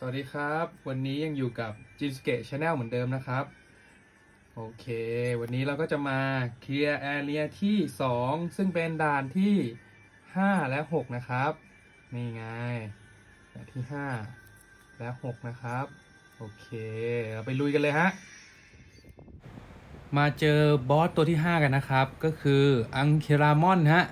สวัสดีครับ วันนี้ยังอยู่กับจินสเกะชาแนลเหมือนเดิมนะครับ โอเค วันนี้เราก็จะมาเคลียร์แอเรียที่ 2 ซึ่งเป็นด่านที่ 5 และ 6 นะครับ นี่ไงด่านที่ 5 และ 6 นะครับ โอเค เราไปลุยกันเลยฮะ มาเจอบอสตัวที่ 5 กันนะครับ ก็คืออังเครามอนฮะ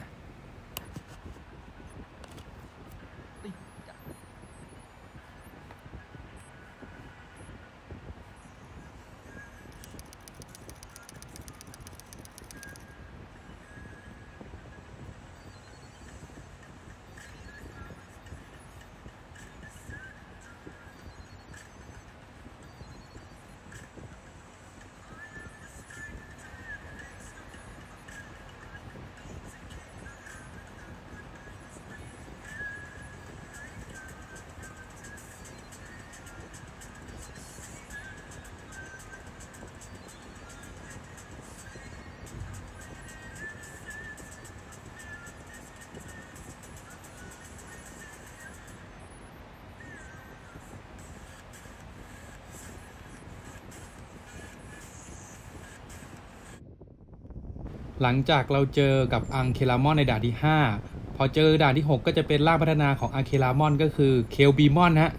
หลังจากเราเจอกับอังเคลามอนในด่านที่ 5 พอเจอด่านที่ 6 ก็จะเป็นร่างพัฒนาของอังเคลามอนก็คือเคลบีมอนฮะ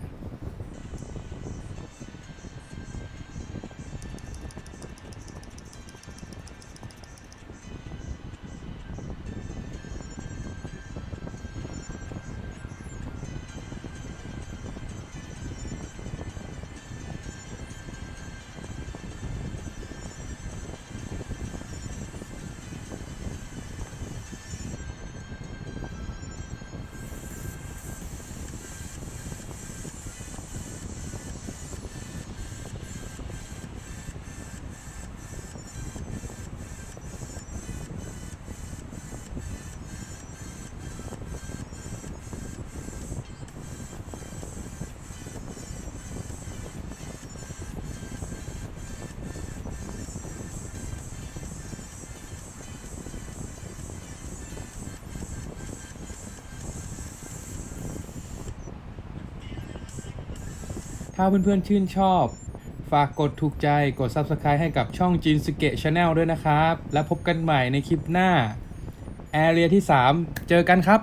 ถ้าเพื่อนๆชื่นชอบ ฝากกดถูกใจกด Subscribe ให้กับช่องจินสเกะชาแนลด้วยนะครับ แล้วพบกันใหม่ในคลิปหน้าแอเรียที่ 3 เจอกันครับ